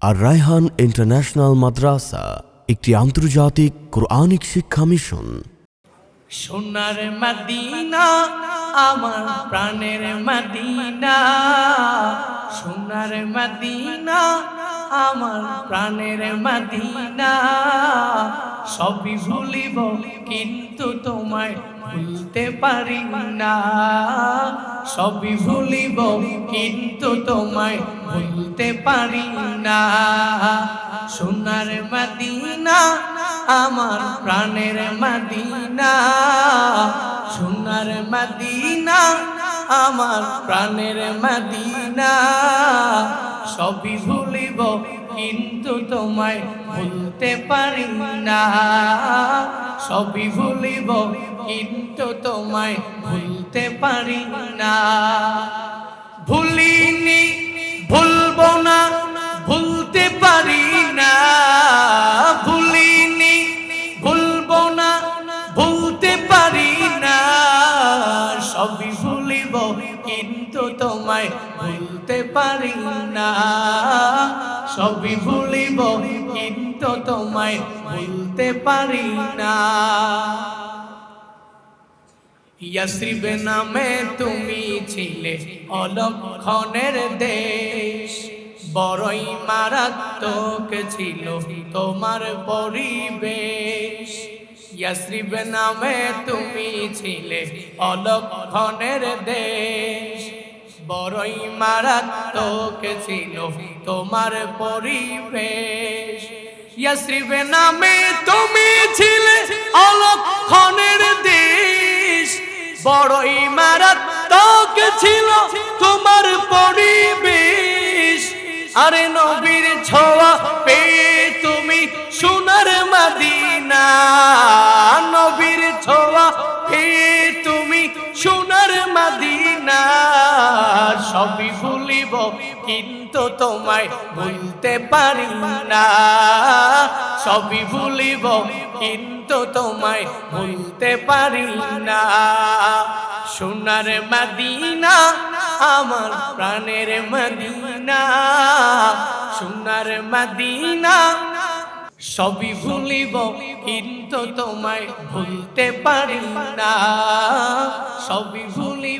আর Raihan international মাদ্রাসা, একটি আন্তর্জাতিক Quranic শিক্ষা মিশন। সোনার মদিনা, আমার প্রাণের মদিনা। সোনার মদিনা, আমার প্রাণের মদিনা। সবই ভুলিব, কিন্তু তোমায় ভুলতে পারি না। সবই ভুলিব, কিন্তু তোমায় ভুলতে পারি না। সোনার মদিনা, আমার প্রাণের মদিনা। সোনার মদিনা, আমার প্রাণের মদিনা। সবই ভুলিব কিন্তু তোমায় ভুলতে পারি না। সবই ভুলিব, কিন্তু তোমায় ভুলতে পারি না। ভুলিনি, ভুলবো না, ভুলতে পারি না। ভুলিনি, ভুলবো না, ভুলতে পারি না। সবই ভুলিব, কিন্তু তোমায় ভুলতে পারি না। সবই ভুলিব, কিন্তু তোমায় ভুলতে পারি না। ইয়াসরিব নামে তুমি ছিলে অলক্ষণের দেশ, বড়ই মারাত্মক ছিল তোমার পরিবেশ। ইয়াসরিব নামে তুমি ছিলে অলক্ষণের দেশ বড়ই মারাত্মক ছিল তোমার পরিবেশ। ইয়াশ্রীবে নামে তুমি ছিলে অলক্ষণের দেশ। বড়ই মারাত্মক ছিল তোমার পরিবেশ। আরে নবীর ছোঁয়া ভুলিব কিন্তু তোমায় ভুলতে পারি না। সবই ভুলিব, কিন্তু তোমায় ভুলতে পারি না। সোনার মদিনা, আমার প্রাণের মদিনা। সোনার মদিনা, সবই ভুলিব, কিন্তু তোমায় ভুলতে পারি না। সবই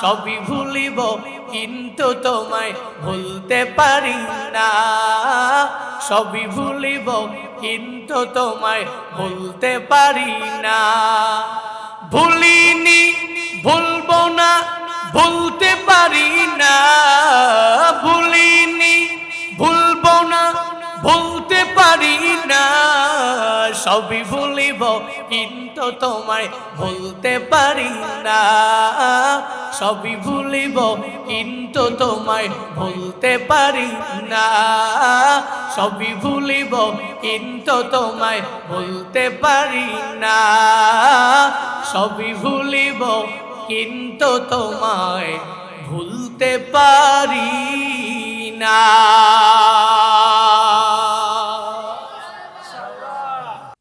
সবই ভুলিব, কিন্তু তোমায় ভুলতে পারি না। সবই ভুলিব, কিন্তু তোমায় ভুলতে পারি না। ভুলিনি, ভুলব না সবই ভুলিব, কিন্তু তোমায় ভুলতে পারি না। সবই ভুলিব, কিন্তু তোমায় ভুলতে পারি না। সবই ভুলিব, কিন্তু তোমায় ভুলতে পারি না। সবই ভুলিব, কিন্তু তোমায় ভুলতে পারি না।